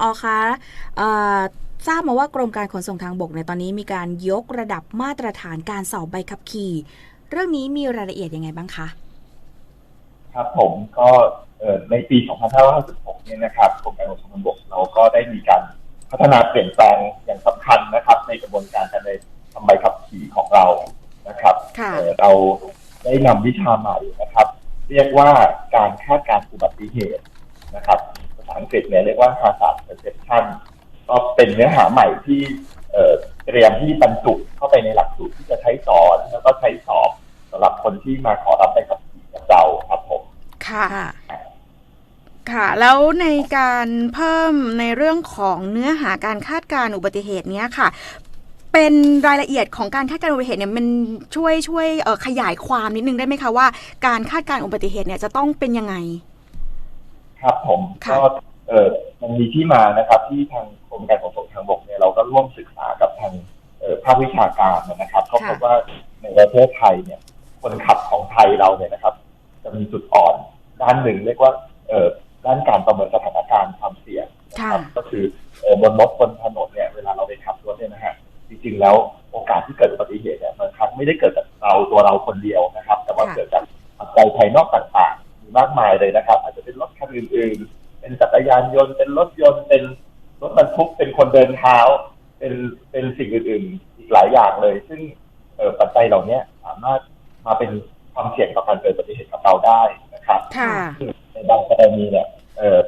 ผอคะเอ่อทราบมาว่ากรมการขนส่งทางบกในยตอนนี้มีการยกระดับมาตรฐานการสอบใบขับขี่ เรื่องนี้มีรายละเอียดยังไงบ้างคะ ครับผมก็เอ่อในปี 2556 เนี่ยนะครับกรมการขนส่งทางบกเราก็ได้มีการพัฒนาเปลี่ยนแปลงอย่างสำคัญนะครับ ในกระบวนการการทำใบขับขี่ของเรานะครับค่ะเอ่อเราได้นำวิชาใหม่นะครับ เรียกว่าการคาดการณ์อุบัติเหตุนะครับภาษาอังกฤษเนี่ยเรียกว่า hazard perception ก็เป็นเนื้อหาใหม่ที่เอ่อเตรียมที่บรรจุเข้าไปในหลักสูตรที่จะใช้สอน แล้วก็ใช้สอบสำหรับคนที่มาขอรับใบขับขี่กับเราครับผม ค่ะค่ะ แล้วในการเพิ่มในเรื่องของเนื้อหาการคาดการณ์อุบัติเหตุเนี้ยค่ะ เป็นรายละเอียดของการคาดการณ์อุบัติเหตุเนี่ยมันช่วยช่วยเอ่อขยายความนิดนึงได้ไหมคะว่าการคาดการณ์อุบัติเหตุเนี่ยจะต้องเป็นยังไง ครับผมค่ะก็เออมันมีที่มานะครับที่ทางกรมการขนส่งทางบกเนี่ยเราก็ร่วมศึกษากับทางเอ่อภาควิชาการนะครับก็พบว่าในประเทศไทยเนี่ยคนขับของไทยเราเนี่ยนะครับ จะมีจุดอ่อนด้านหนึ่งเรียกว่าเอ่อด้านการประเมินสถานการณ์ความเสี่ยงนะครับค่ะก็คือเอ่อบนรถบนถนนเนี่ยเวลาเราไปขับรถเนี่ยนะฮะจริงๆแล้วโอกาสที่เกิดอุบัติเหตุเนี่ยบางครั้งไม่ได้เกิดจากเราตัวเราคนเดียวนะครับ แต่ว่าค่ะเกิดจากปัจจัยภายนอกต่างๆมีมากมายเลยนะครับอาจจะเป็ นรถคันอื่นๆ เป็นจักรยานยนต์ เป็นรถยนต์ เป็นรถบรรทุก เป็นคนเดินเท้า เป็นเป็นสิ่งอื่นๆ อีกหลายอย่างเลย ซึ่งเอ่อปัจจัยเหล่านี้สามารถมาเป็นความเสี่ยงต่อการเกิดอุบัติเหตุกับเราได้นะครับค่ะซึ่งในบางกรณีเนี่ยเอ่อ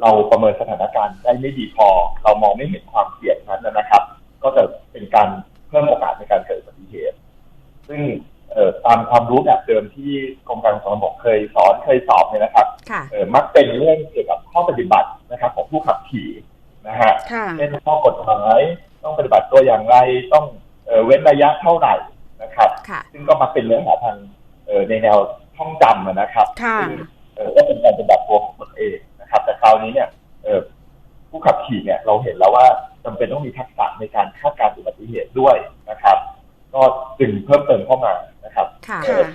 เราประเมินสถานการณ์ได้ไม่ดีพอ เรามองไม่เห็น ตามความรู้แบบเดิมที่กรมการขนส่งทางบกเคยสอนเคยสอบเนี่ยนะครับค่ะเออมักเป็นเรื่องเกี่ยวกับข้อปฏิบัตินะครับ ของผู้ขับขี่นะฮะค่ะเช่นข้อกฎหมายต้องปฏิบัติตัวอย่างไรต้องเอ่อเว้นระยะเท่าไหร่นะครับค่ะซึ่งก็มาเป็นเนื้อหาทางเอ่อในแนวท่องจำอะนะครับค่ะซึ่งเอ่อก็เป็นการปฏิบัติตัวของตนเองนะครับ แต่คราวนี้เนี่ยเอ่อผู้ขับขี่เนี่ยเราเห็นแล้วว่าจำเป็นต้องมีทักษะในการคาดการณ์อุบัติเหตุด้วยนะครับ ก็จึงเพิ่มเติมเข้ามานะครับค่ะค่ะ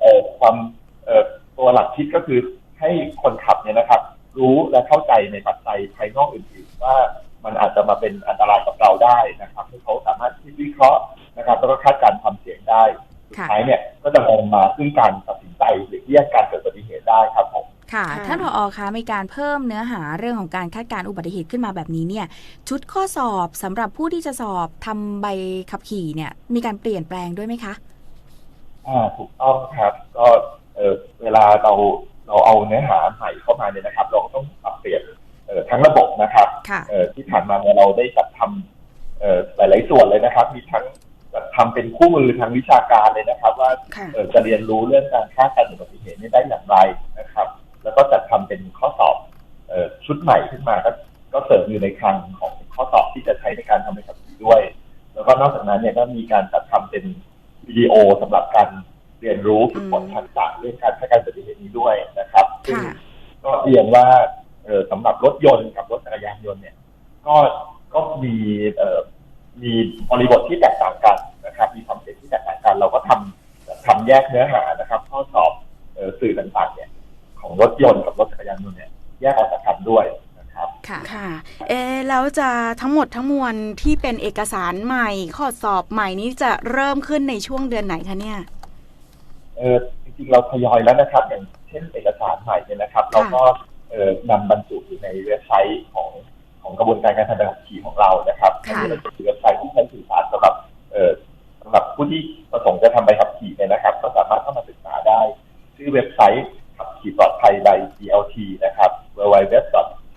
เอ่อความเอ่อตัวหลักคิดก็คือให้คนขับเนี่ยนะครับ รู้และเข้าใจในปัจจัยภายนอกอื่นๆ ว่ามันอาจจะมาเป็นอันตรายกับเราได้นะครับให้เขาสามารถที่วิเคราะห์นะครับแล้วก็คาดการณ์ความเสี่ยงได้สุดค่ะท้ายเนี่ยก็จะนำมาซึ่งการตัดสินใจหรือเลี่ยงการเครับผมค่ะค่ะ ท่านผอคะมีการเพิ่มเนื้อหาเรื่องของการคาดการณ์อุบัติเหตุขึ้นมาแบบนี้เนี่ย ชุดข้อสอบสำหรับผู้ที่จะสอบทำใบขับขี่เนี่ย มีการเปลี่ยนแปลงด้วยไหมคะอ่าถูกต้องครับ ก็เออเวลาเราเราเอาเนื้อหาใหม่เข้ามาเนี่ยนะครับ เราก็ต้องปรับเปลี่ยนเอ่อทั้งระบบนะครับค่ะเอ่อที่ผ่านมาเนี่ยเราได้จัดทำเอ่อหลาย ๆ ส่วนเลยนะครับ มีทั้งจัดทำเป็นคู่มือทางวิชาการเลยนะครับ ว่าค่ะเอ่อจะเรียนรู้เรื่องการคาดการณ์อุบัติเหตุนี้ได้อย่างไรนะครับ แล้วก็จัดทำเป็นข้อสอบเอ่อ ชุดใหม่ขึ้นมาก็ก็เสริมอยู่ในคลังของข้อสอบที่จะใช้ในการทำใบขับขี่ด้วย แล้วก็นอกจากนั้นเนี่ยก็มีการจัดทำเป็นวิดีโอสำหรับการเรียนรู้ฝึกฝนทักษะเรื่องการคาดการณ์อุบัติเหตุนี้ด้วยนะครับซึ่งค่ะก็เรียนว่าเออสำหรับรถยนต์ ครับค่ะค่ะเอะแล้วจะทั้งหมดทั้งมวลที่เป็นเอกสารใหม่ข้อสอบใหม่นี้จะเริ่มขึ้นในช่วงเดือนไหนคะเนี่ยเออจริงๆเราทยอยแล้วนะครับ อย่างเช่นเอกสารใหม่เนี่ยนะครับ เราก็เอ่อนำบรรจุอยู่ในเว็บไซต์ของของกระบวนการการทำใบขับขี่ของเรานะครับค่ะอันนี้เราจะมีเว็บไซต์ที่ใช้สื่อสารสำหรับเอ่อสำหรับผู้ที่ประสงค์จะทำใบขับขี่เนี่ยนะครับ ก็สามารถเข้ามาศึกษาได้ ชื่อเว็บไซต์ขับขี่ปลอดภัยใบ DLT นะครับ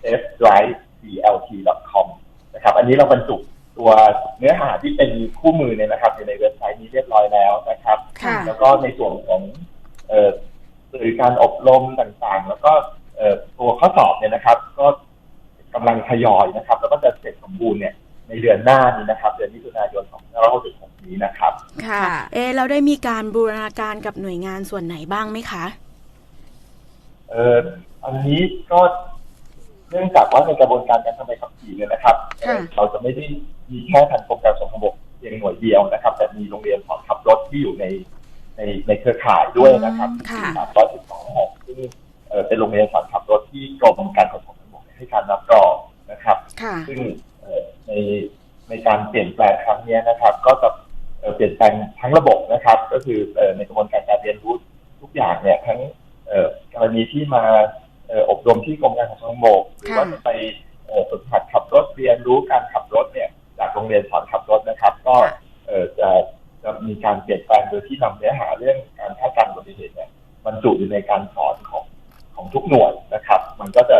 www.safedrivedlt.com นะครับ อันนี้เราบรรจุตัวเนื้อหาที่เป็นคู่มือเนี่ยนะครับ อยู่ในเว็บไซต์นี้เรียบร้อยแล้วนะครับค่ะแล้วก็ในส่วนของเอ่อสื่อการอบรมต่างๆ แล้วก็เอ่อตัวข้อสอบเนี่ยนะครับ ก็กำลังทยอยนะครับ แล้วก็จะเสร็จสมบูรณ์เนี่ยในเดือนหน้านี้นะครับ เดือนมิถุนายน2566นี้นะครับ ค่ะค่ะเอะเราได้มีการบูรณาการกับหน่วยงานส่วนไหนบ้างไหมคะ เอ่ออันนี้ก็ เนื่องจากว่าในกระบวนการการทำใบขับขี่เนี่ยนะครับค่ะเอ่อเราจะไม่ได้มีแค่ทางกรมการขนส่งทางบกเพียงหน่วยเดียวนะครับ แต่มีโรงเรียนสอนขับรถที่อยู่ในในในเครือข่ายด้วยนะครับอืมค่ะสามร้อยสิบสองแห่งซึ่งเอ่อเป็นโรงเรียนสอนขับรถที่กรมการขนส่งทางบกให้การรับรองนะครับค่ะซึ่งเอ่อในในการเปลี่ยนแปลงครั้งเนี้ยนะครับ ก็จะเอ่อเปลี่ยนแปลงทั้งระบบนะครับ ก็คือเอ่อในกระบวนการการเรียนรู้ทุกอย่างเนี่ยทั้งเอ่อกรณีที่มาเอ่ออบรมที่กรมการขนส่งทางบกหรือว่าค่ะจะไปเอ่อฝึกหัดขับรถเรียนรู้การขับรถเนี่ยจากโรงเรียนสอนขับรถนะครับ ก็เอ่อจะจะมีการเปลี่ยนแปลงโดยที่นำเนื้อหาเรื่องการคาดการณ์อุบัติเหตุเนี่ยบรรจุอยู่ในการสอนของของทุกหน่วยนะครับ มันก็จะ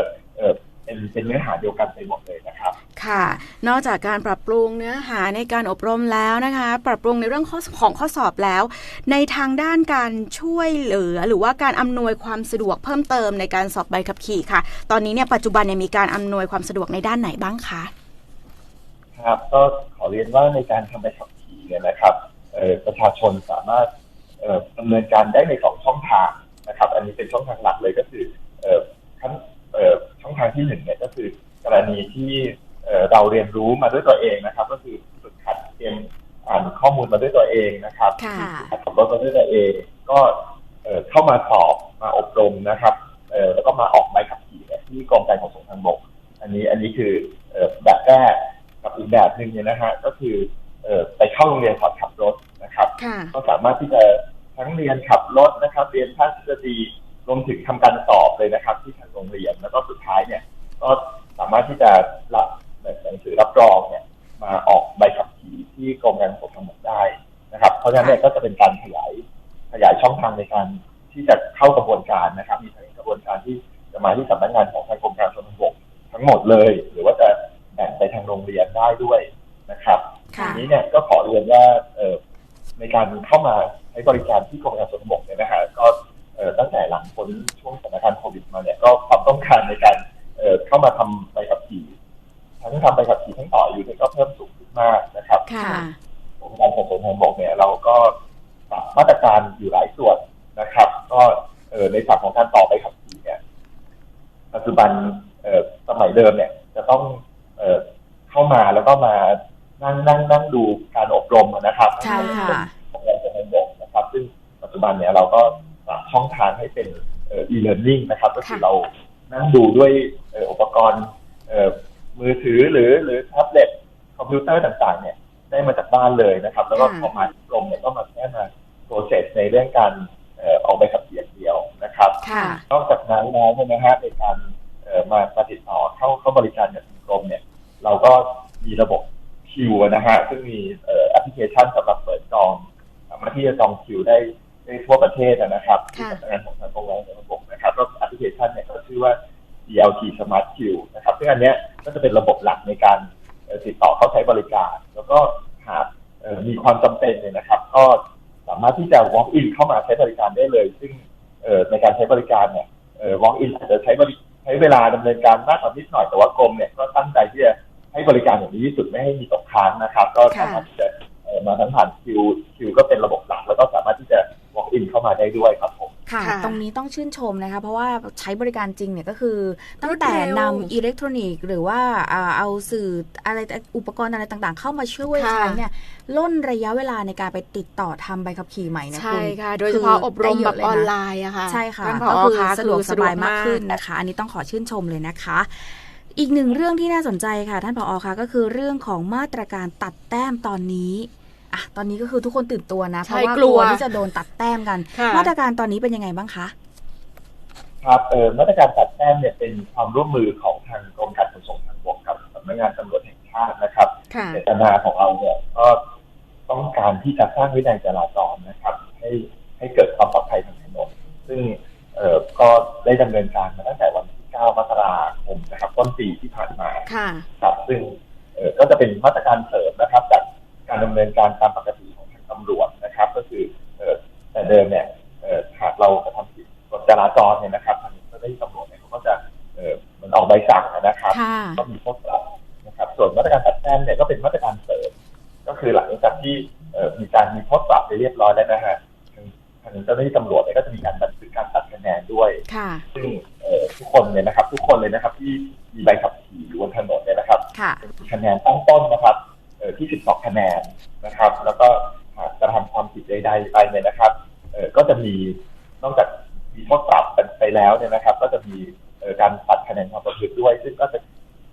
เอ่อเป็นเป็นเนื้อหาเดียวกันไปหมดเลยนะครับ ค่ะ นอกจากการปรับปรุงเนื้อหาในการอบรมแล้วนะคะ ปรับปรุงในเรื่องข้อของข้อสอบแล้ว ในทางด้านการช่วยเหลือ หรือว่าการอำนวยความสะดวกเพิ่มเติมในการสอบใบขับขี่ค่ะ ตอนนี้เนี่ยปัจจุบันเนี่ยมีการอำนวยความสะดวกในด้านไหนบ้างคะครับก็ขอเรียนว่าในการทำใบขับขี่เนี่ยนะครับเอ่อประชาชนสามารถเอ่อดำเนินการได้ในสองช่องทางนะครับ อันนี้เป็นช่องทางหลักเลยก็คือเอ่อขั้นเอ่อ ช่องทางที่หนึ่งเนี่ยก็คือกรณีที่เอ่อเราเรียนรู้มาด้วยตัวเองนะครับ ก็คือฝึกหัดเตรียมอ่านข้อมูลมาด้วยตัวเองนะครับค่ะขับรถมาด้วยตัวเอง ก็เอ่อเข้ามาสอบมาอบรมนะครับเอ่อแล้วก็มาออกใบขับขี่เนี่ยที่กรมการขนส่งทางบก อันนี้อันนี้คือเอ่อแบบแรกกับอีกแบบหนึ่งเนี่ยนะฮะก็คือเอ่อไปเข้าโรงเรียนสอนขับรถนะครับค่ะก็สามารถที่จะทั้งเรียนขับรถนะครับ เรียนภาคทฤษฎีรวมถึงทำการสอบเลยนะครับะครับเพราะฉะนั้นเนี่ยก็จะเป็นการขยายขยายช่องทางในการที่จะเข้ากระบวนการนะครับ มีทั้งกระบวนการที่จะมาที่สำนักงานของทางกรมการขนส่งทางบกทั้งหมดเลย หรือว่าจะแบ่งไปทางโรงเรียนได้ด้วยนะครับค่ะทีนี้เนี่ยก็ขอเรียนว่าเอ่อในการเข้ามาใช้บริการที่กรมการขนส่งทางบกเนี่ยนะฮะก็เอ่อตั้งแต่หลังพ้นช่วงสถานการณ์โควิดมาเนี่ยก็ความต้องการในการเอ่อเข้ามาทำใบขับขี่ทั้งทำใบขับ เดิมเนี่ยจะต้องเอ่อเข้ามาแล้วก็มานั่งนั่งนั่งดูการอบรมนะครับใช่ค่ะของการขนส่งทางบกนะครับ ซึ่งปัจจุบันเนี่ยเราก็ปรับช่องทางให้เป็นเอ่อ e-learning นะครับ ก็คือค่ะเรานั่งดูด้วยเอ่ออุปกรณ์เอ่อมือถือหรือหรือแท็บเล็ตคอมพิวเตอร์ต่างๆ เนี่ยได้มาจากบ้านเลยนะครับ แล้วก็พอมาที่กรมเนี่ยก็มาแค่มาโปรเซสในเรื่องการเอ่อออกใบขับขี่อย่างเดียวนะครับค่ะนอกจากนั้นแล้วเนี่ยนะฮะในการเอ่อ มามาติดต่อเข้าเข้าบริการกับทางกรมเนี่ย เราก็มีระบบคิวนะฮะซึ่งมีเอ่อแอปพลิเคชันสำหรับเปิดจองสามารถที่จะจองคิวได้ได้ทั่วประเทศนะครับที่ค่ะสำนักงานของทางกรมการขนส่งทางบกนะครับก็แอปพลิเคชันเนี่ยก็ชื่อว่า DLT Smart Queue นะครับซึ่งอันเนี้ยก็จะเป็นระบบหลักในการเอ่อติดต่อเข้าใช้บริการ แล้วก็หากเอ่อมีความจำเป็นเนี่ยนะครับ ก็สามารถที่จะ walk in เข้ามาใช้บริการได้เลย ซึ่งเอ่อในการใช้บริการเนี่ยเอ่อ walk in อาจจะใช้บริใช้เวลาดำเนินการมากกว่านิดหน่อยแต่ว่ากรมเนี่ยก็ตั้งใจที่จะให้บริการอย่างดีที่สุดไม่ให้มีตกค้างนะครับ ก็สามารถที่จะเอ่อมาทั้งผ่านคิวคิวก็เป็นระบบหลักแล้วก็สามารถที่จะ walk in เข้ามาได้ด้วยครับผม ค่ะค่ะ ตรงนี้ต้องชื่นชมนะคะ เพราะว่าใช้บริการจริงเนี่ยก็คือ ตั้งแต่รวดเร็วนำอิเล็กทรอนิกส์ หรือว่าอ่าเอาสื่ออะไรอุปกรณ์อะไรต่างๆ เข้ามาช่วยค่ะใช้เนี่ยล่นระยะเวลาในการไปติดต่อทำใบขับขี่ใหม่นะใช่คุณค่ะ โดยเฉพาะอบรมได้เยแบอะบเลยออนนะไลน์อะค่ะใช่ค่ะท่านผก็อคือคะสะดวกคือสบายมากขึ้นนะคะ อันนี้ต้องขอชื่นชมเลยนะคะอีกหนึ่งเรื่องที่น่าสนใจค่ะ ท่านผอคะก็คือเรื่องของมาตรการตัดแต้มตอนนี้ อะตอนนี้ก็คือทุกคนตื่นตัวนะเพใช่ราะว่ากลัลัววที่จะโดนตัดแต้มกันค่ะมาตรการตอนนี้เป็นยังไงบ้างคะครับเอ่อมาตรการตัดแต้มเนี่ยเป็นความร่วมมือของทางกรมการขนส่งทางบกกับสำนักงานตำรวจแห่งชาตินะครับค่ะเจตนาของเราเนี่ยก็ต้องการที่จะสร้างวินัยจราจรนะครับ ให้ให้เกิดความปลอดภัยทางถนนซึ่งเอ่อก็ได้ดำเนินการมาตั้งแต่วันที่ 9 มกราคมนะครับต้นปีที่ผ่านมาค่ะครับซึ่งเอ่อก็จะเป็นมาตรการเสริมนะครับจาก การดำเนินการตามปกติของทางตำรวจนะครับ ก็คือเอ่อแต่เดิมเนี่ย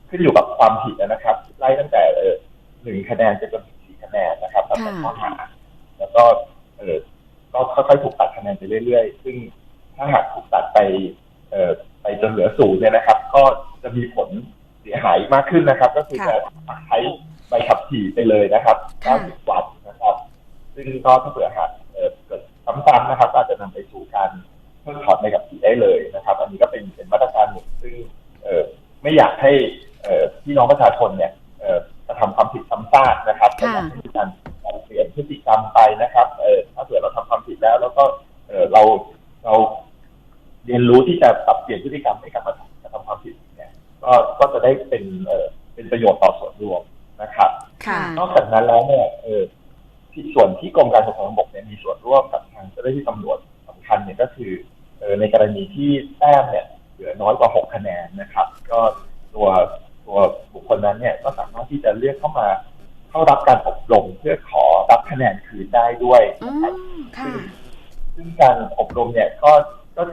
ขึ้นอยู่กับความผิดนะครับ ไล่ตั้งแต่เออหนึ่งคะแนนจนถึงสี่คะแนนนะครับตามค่ะข้อหา แล้วก็เออก็ค่อยๆถูกตัดคะแนนไปเรื่อยๆ ซึ่งถ้าหากถูกตัดไปเออไปจนเหลือศูนย์เนี่ยนะครับ ก็จะมีผลเสียหายมากขึ้นนะครับ ก็คือจะใช้ใบขับขี่ไปเลยนะครับค่ะ90วันนะครับ ซึ่งก็ถ้าเผื่อหากเอ่อเกิดซ้ำๆนะครับก็อาจจะนำไปสู่การเพิกถอนใบขับขี่ได้เลยนะครับ อันนี้ก็เป็นเป็นมาตรการหนึ่งซึ่งเอ่อไม่อยากให้เอ่อ พี่น้องประชาชนเนี่ยเอ่อกระทำความผิดซ้ำซากนะครับค่ะอยากให้มีการเปลี่ยนพฤติกรรมไปนะครับเอ่อถ้าเผื่อเราทำความผิดแล้ว แล้วก็เอ่อเราเราเรียนรู้ที่จะปรับเปลี่ยนพฤติกรรมให้กลับมาทำกระทำความผิดเนี่ยก็ก็จะได้เป็นเอ่อเป็นประโยชน์ต่อส่วนรวมนะครับค่ะนอกจากนั้นแล้วเนี่ย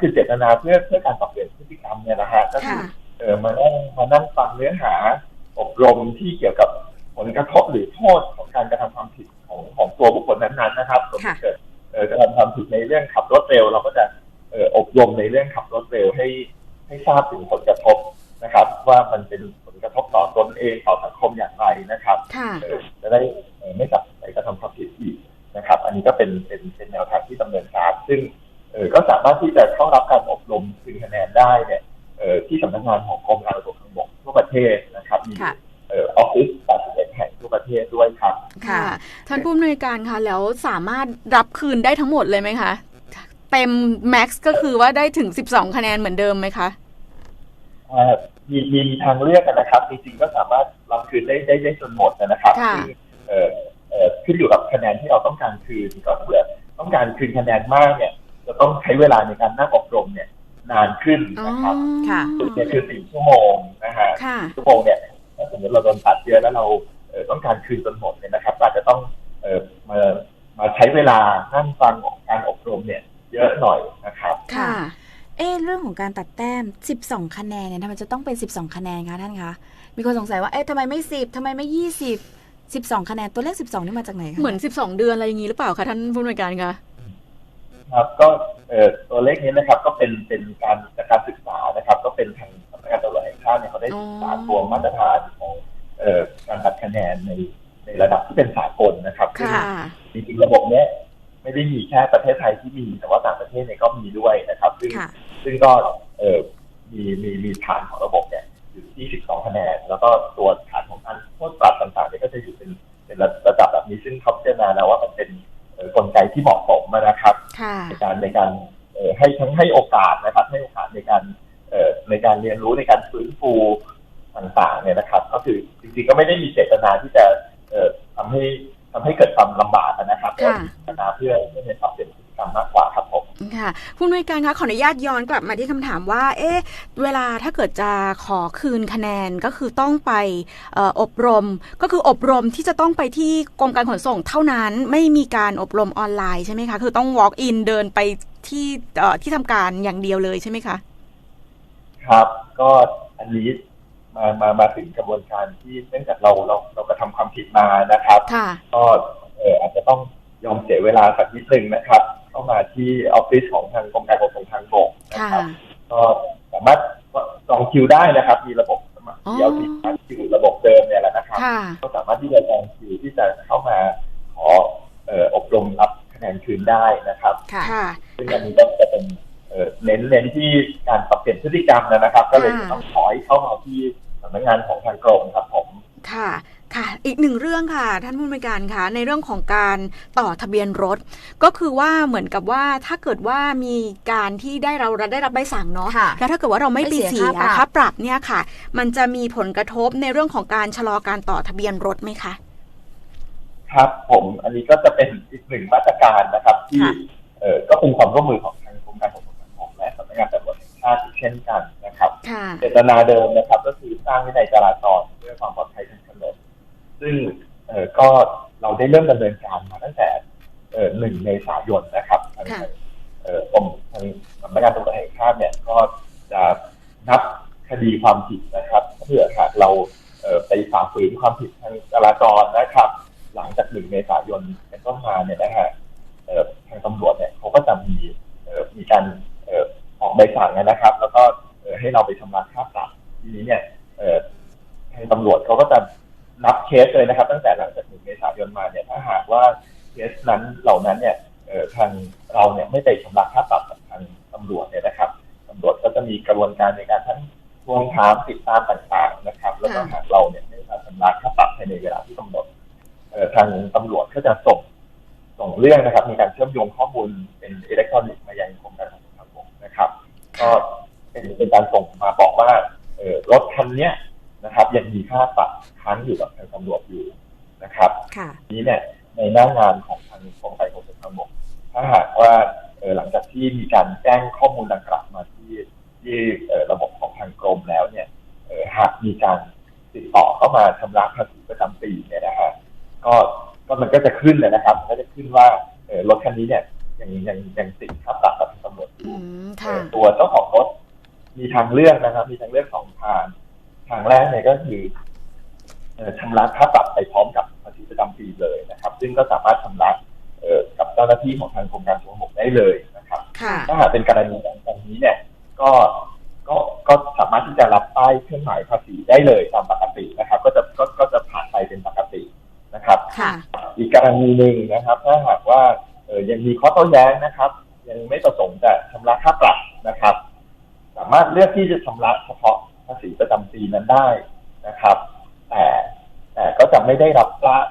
คือเจตนาเพื่อเพื่อการปรับเปลี่ยนพฤติกรรมเนี่ยนะฮะก็คือค่ะเออมานั่งมานั่งฟังเนื้อหาอบรมที่เกี่ยวกับผลกระทบหรือโทษของการกระทำความผิดของของตัวบุคคลนั้นๆนะครับสมมติเกิดเออกระทำความผิดในเรื่องขับรถเร็ว เราก็จะเอออบรมในเรื่องขับรถเร็วให้ให้ทราบถึงผลกระทบนะครับ ว่ามันเป็นผลกระทบต่อตนเองต่อสังคมอย่างไรนะครับค่ะเออจะได้เอ่อไม่กลับไปกระทำความผิดอีกนะครับ อันนี้ก็เป็นเป็นเป็นแนวทางที่ดำเนินการซึ่ง เออก็สามารถที่จะเข้ารับการอบรมคืนคะแนนได้เนี่ยเออที่สำนักงานของกรมการขนส่งทางบกทั่วประเทศนะครับมีค่ะเออออฟฟิศ81แห่งทั่วประเทศด้วยครับค่ะ ท่านผู้อำนวยการคะแล้วสามารถรับคืนได้ทั้งหมดเลยไหมคะ เต็มแม็กซ์ก็คือว่าได้ถึง 12 คะแนนเหมือนเดิมไหมคะอ่ามีมีมีทางเลือกกันนะครับ จริงๆก็สามารถรับคืนได้ได้ได้จนหมดนะครับค่ะซึ่งเอ่อเอ่อขึ้นอยู่กับคะแนนที่เราต้องการคืนก็เผื่อต้องการคืนคะแนนมากเนี่ย จะต้องใช้เวลาในการนั่งอบรมเนี่ยนานขึ้นอ๋อนะครับค่ะเนี่ยคือสี่ชั่วโมงนะฮะค่ะชั่วโมงเนี่ยถ้าสมมติเราโดนตัดเยอะแล้วเราเอ่อต้องการคืนจนหมดเนี่ยนะครับก็อาจจะต้องเอ่อมามาใช้เวลานั่งฟังของการอบรมเนี่ย เยอะหน่อยนะครับค่ะเอ๊ะเรื่องของการตัดแต้ม 12 คะแนนเนี่ยทำไมจะต้องเป็น 12 คะแนนคะท่านคะ มีคนสงสัยว่า เอ๊ะทำไมไม่ 10ทำไมไม่ 20 12 คะแนน ตัวเลข 12 นี่มาจากไหนคะ เหมือน 12 เดือนอะไรอย่างนี้หรือเปล่าคะท่านผู้อำนวยการคะ ครับก็เอ่อตัวเลขนี้นะครับก็เป็นเป็นการจากการศึกษานะครับ ก็เป็นทางสำนักงานตำรวจแห่งชาติเนี่ยเขาได้ศึกษาตัวมาตรฐานของเอ่อการตัดคะแนนในในระดับที่เป็นสากลนะครับค่ะจริงๆระบบเนี้ยไม่ได้มีแค่ประเทศไทยที่มี แต่ว่าต่างประเทศเนี่ยก็มีด้วยนะครับ ซึ่งค่ะซึ่งก็เอ่อมีมีมีฐานของระบบเนี่ยอยู่ที่ 12 คะแนน แล้วก็ตัวฐานของการโทษปรับต่างๆเนี่ยก็จะอยู่เป็นเป็นระดับแบบนี้ซึ่งเขาพิจารณาแล้วว่ามันเป็นเอ่อกลไกที่เหมาะสมนะครับค่ะ ในการในการเอ่อให้ทั้งให้โอกาสนะครับ ให้โอกาสในการเอ่อในการเรียนรู้ในการฟื้นฟูต่างๆเนี่ยนะครับ ก็คือจริงๆก็ไม่ได้มีเจตนาที่จะเอ่อทำให้ทำให้เกิดความลำบากนะครับแต่ค่ะว่ามีเจตนาเพื่อเพื่อให้ปรับเปลี่ยนพฤติกรรมมากกว่าครับผม ค่ะผู้อำนวยการคะขออนุญาตย้อนกลับมาที่คำถามว่า เอ๊ะเวลาถ้าเกิดจะขอคืนคะแนนก็คือต้องไปเอ่ออบรม ก็คืออบรมที่จะต้องไปที่กรมการขนส่งเท่านั้นไม่มีการอบรมออนไลน์ใช่ไหมคะคือต้อง walk in เดินไปที่เอ่อที่ทำการอย่างเดียวเลยใช่ไหมคะ ครับก็อันนี้มามามาถึงกระบวนการที่เนื่องจากเราเราเรากระทำความผิดมานะครับค่ะก็เอ่ออาจจะต้องยอมเสียเวลาสักนิดนึงนะครับ เข้ามาที่ออฟฟิศของทางกรมการขนส่งทางบกนะค่ะครับก็สามารถจองคิวได้นะครับ มีระบบสมัครอ๋อเดียวที่คิวระบบเดิมเนี่ยแหละนะครับค่ะก็สามารถที่จะจองคิวที่จะเข้ามาขอเอ่ออบรมรับคะแนนคืนได้นะครับค่ะค่ะซึ่งอันนี้ก็จะเป็นเอ่อเน้นเน้นที่การปรับเปลี่ยนพฤติกรรมนะครับ ก็เลยค่ะจะต้องขอให้เข้ามาที่สำนักงานของทางกรมครับผมค่ะ ค่ะ อีกหนึ่งเรื่องค่ะ ท่านผู้อำนวยการคะในเรื่องของการต่อทะเบียนรถ ก็คือว่าเหมือนกับว่าถ้าเกิดว่ามีการที่ได้เราได้รับใบสั่งเนาะค่ะแล้วถ้าเกิดว่าเราไม่ไปไม่เสีเสียยค่าปรับค่าปรับเนี่ยค่ะ มันจะมีผลกระทบในเรื่องของการชะลอการต่อทะเบียนรถไหมคะครับผมอันนี้ก็จะเป็นอีกหนึ่งมาตรการนะครับ ที่ค่ะเอ่อก็เป็นความร่วมมือของทางกรมการขนส่งทางบกและสำนักงานตำรวจแห่งชาติอีกเช่นกันนะครับค่ะเจตนาเดิมนะครับ ก็คือสร้างวินัยจราจรเพื่อความปลอดภัยทางถนน ซึ่งเอ่อก็เราได้เริ่มดำเนินการมาตั้งแต่เอ่อหนึ่งเมษายนนะครับทางค่ะเอ่อกรมทางสำนักงานตำรวจแห่งชาติเนี่ยก็จะนับคดีความผิดนะครับเพื่อหากเราเเอ่อไปฝ่าฝืนความผิดทางจราจรนะครับ หลังจากหนึ่งเมษายนเป็นต้นมาเนี่ยนะฮะเอ่อทางตำรวจเนี่ยเขาก็จะมีเอ่อมีการเอ่อออกใบสั่งนะครับ แล้วก็เอ่อให้เราไปชำระค่าปรับทีนี้เนี่ยเอ่อทางตำรวจเขาก็จะ นับเคสเลยนะครับ ตั้งแต่หลังจากหนึ่งเมษายนมาเนี่ยถ้าหากว่าเคสนั้นเหล่านั้นเนี่ยทางเราเนี่ยไม่ไปชำระค่าปรับกับทางตำรวจเนี่ยนะครับตำรวจก็จะมีกระบวนการในการทั้งทวงถามติดตามต่างๆนะครับ แล้วก็หากเราเนี่ยไม่มาชำระค่าปรับภายในเวลาที่กำหนดทางตำรวจก็จะส่งส่งเรื่องนะครับ มีการเชื่อมโยงข้อมูลเป็นอิเล็กทรอนิกส์มายังกรมการขนส่งทางบกนะครับ ก็เป็นเป็นการส่งมาบอกว่าเออรถคันเนี้ย นะครับยังมีค่าปรับค้างอยู่กับทางตำรวจอยู่นะครับค่ะนี้เนี่ยในหน้างานของทางกรมการขนส่งทางบกถ้าหากว่าเอ่อหลังจากที่มีการแจ้งข้อมูลดังกล่าวมาที่ที่เอ่อระบบของทางกรมแล้วเนี่ยเอ่อหากมีการติดต่อเข้ามาชำระภาษีประจำปีเนี่ยนะฮะก็ก็มันก็จะขึ้นเลยนะครับมันก็จะขึ้นว่าเอ่อรถคันนี้เนี่ยยังยังยังติดค่าปรับกับทางตำรวจออืยู่มเอ่ค่ะอตัวเจ้าของรถมีทางเลือกนะครับ มีทางเลือกสองทาง ทางแรกเนี่ยก็คือเอ่อชำระค่าปรับไปพร้อมกับภาษีประจำปีเลยนะครับ ซึ่งก็สามารถชำระเอ่อกับเจ้าหน้าที่ของทางกรมการขนส่งทางบกได้เลยนะครับค่ะถ้าหากเป็นกรณีอย่างนี้เนี่ยก็ก็ก็สามารถที่จะรับป้ายเครื่องหมายภาษีได้เลยตามปกตินะครับ ก็จะก็ก็จะผ่านไปเป็นปกตินะครับค่ะอีกกรณีหนึ่งนะครับ ถ้าหากว่าเออยังมีข้อโต้แย้งนะครับ ยังไม่ประสงค์จะชำระค่าปรับนะครับ สามารถเลือกที่จะชำระเฉพาะ ภาษีประจำปีนั้นได้นะครับ แต่แต่ก็จะไม่ได้รับ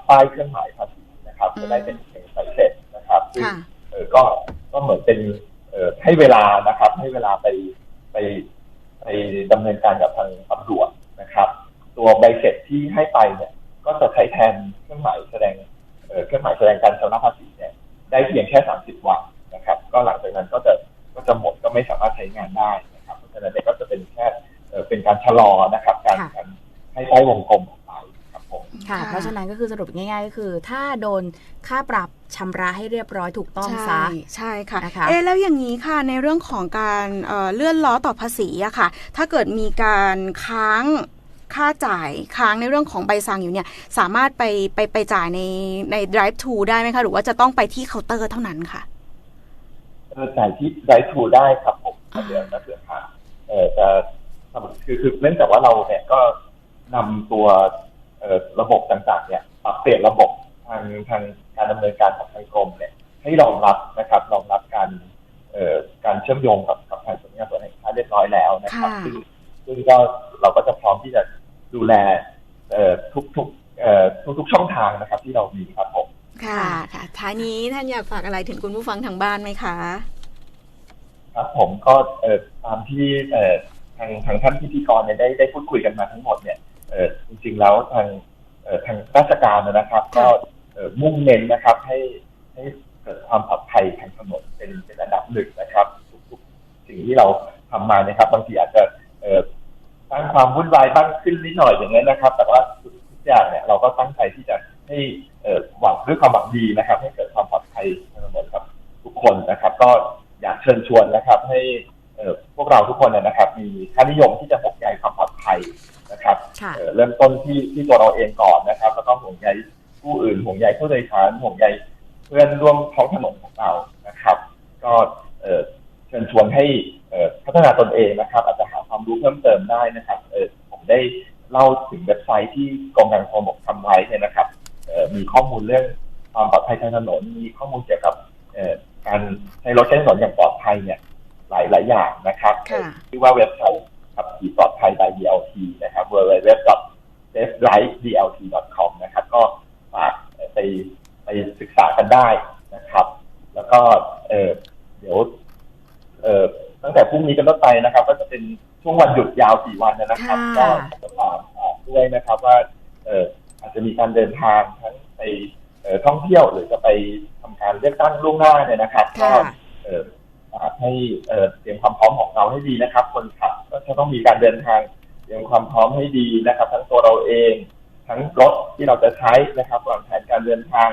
ป้ายเครื่องหมายภาษีนะครับ จะได้เป็นเพียงใบเสร็จนะครับซึ่งค่ะเออก็ก็เหมือนเป็นเออให้เวลานะครับ ให้เวลาไปไปไปดำเนินการกับทางตำรวจนะครับ ตัวใบเสร็จที่ให้ไปเนี่ย ก็จะใช้แทนเครื่องหมายแสดงเอ่อเครื่องหมายแสดงการชำระภาษีเนี่ยได้เพียงแค่30วันนะครับ ก็หลังจากนั้นก็จะก็จะหมดก็ไม่สามารถใช้งานได้นะครับ เพราะฉะนั้นเนี่ยก็จะเป็นแค่ เอ่อเป็นการชะลอนะครับ การค่ะการให้ใต้วงกลมออกไปครับผมค่ะค่ะ เพราะฉะนั้นก็คือสรุปง่าย ๆ ก็คือ ถ้าโดนค่าปรับชำระให้เรียบร้อยถูกต้องซะใช่ใช่ค่ะนะคะเอ๊ะแล้วอย่างนี้ค่ะในเรื่องของการเอ่อเลื่อนล้อต่อภาษีอะค่ะ ถ้าเกิดมีการค้างค่าจ่ายค้างในเรื่องของใบสั่งอยู่เนี่ย สามารถไปไปไปจ่ายในใน drive to ได้ไหมคะ หรือว่าจะต้องไปที่เคาน์เตอร์เท่านั้นค่ะเออจ่ายที่ไรทูได้ครับผมเดี๋ยวนะเผื่อค่ะเออจะ ทำคือคือเนื่องจากว่าเราเนี่ยก็นำตัวเอ่อระบบต่างๆ เนี่ยปรับเปลี่ยนระบบทางทางการดำเนินการของทางกรมเนี่ยให้รองรับนะครับรองรับการเอ่อการเชื่อมโยงกับกับทางสำนักงานตรวจแห่งชาติเรียบร้อยแล้วนะครับค่ะซึ่งซึ่งก็เราก็จะพร้อมที่จะดูแลเอ่อทุกๆเอ่อทุกๆช่องทางนะครับ ที่เรามีครับผมค่ะค่ะท้ายนี้ท่านอยากฝากอะไรถึงคุณผู้ฟังทางบ้านไหมคะ ครับผมก็เอ่อตามที่เอ่อ ทางทางท่านพิธีกรเนี่ยได้ได้พูดคุยกันมาทั้งหมดเนี่ยเอ่อจริงๆแล้วทางเอ่อทางราชการนะครับ ก็เอ่อมุ่งเน้นนะครับ ให้ให้เกิดความปลอดภัยทางถนนเป็นเป็นอันดับหนึ่งนะครับทุกๆสิ่งที่เราทำมาเนี่ยครับ บางทีอาจจะเอ่อสร้างความวุ่นวายบ้างขึ้นนิดหน่อยอย่างนี้นนะครับ แต่ว่าทุกๆอย่างเนี่ยเราก็ตั้งใจที่จะให้เอ่อหวังด้วยความหวังดีนะครับ ให้เกิดความปลอดภัยทางถนนกับทุกคนนะครับ ก็อยากเชิญชวนนะครับ ให้เอ่อ พวกเราทุกคนเนี่ยนะครับ มีค่านิยมที่จะห่วงใยความปลอดภัยนะครับค่ะเอ่อเริ่มต้นที่ที่ตัวเราเองก่อนนะครับ แล้วก็ห่วงใยผู้อื่นห่วงใยผู้โดยสารห่วงใยเพื่อนร่วมท้องถนนของเรานะครับ ก็เอ่อเชิญชวนให้เอ่อพัฒนาตนเองนะครับ อาจจะหาความรู้เพิ่มเติมได้นะครับเออผมได้เล่าถึงเว็บไซต์ที่กรมการขนส่งทำไว้เนี่ยนะครับเอ่อมีข้อมูลเรื่องความปลอดภัยทางถนน มีข้อมูลเกี่ยวกับเอ่อการใช้รถใช้ถนนอย่าง ว่าเว็บไซต์ขับขี่ปลอดภัย by DLT นะครับ www.safedrivedlt.com นะครับ ก็ฝากไปไปศึกษากันได้นะครับ แล้วก็เออเดี๋ยวเออตั้งแต่พรุ่งนี้เป็นต้นไปนะครับ ก็จะเป็นช่วงวันหยุดยาวสี่วันนะครับค่ะก็จะฝากฝากด้วยนะครับว่าเอออาจจะมีการเดินทางทั้งไปเอ่อท่องเที่ยวหรือจะไปทำการเลือกตั้งล่วงหน้าเนี่ยนะครับก็ค่ะเอ่อฝาก ให้เอ่อเตรียมความพร้อมของเราให้ดีนะครับ คนขับก็จะต้องมีการเดินทางเตรียมความพร้อมให้ดีนะครับ ทั้งตัวเราเอง ทั้งรถที่เราจะใช้นะครับวางแผนการเดินทาง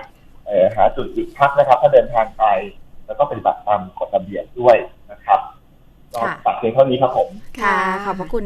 เอ่อหาจุดหยุดพักนะครับ ถ้าเดินทางไป แล้วก็ปฏิบัติตามกฎระเบียบด้วยนะครับก็ค่ะฝากเพียงเท่านี้ครับผม ค่ะ ขอบพระคุณ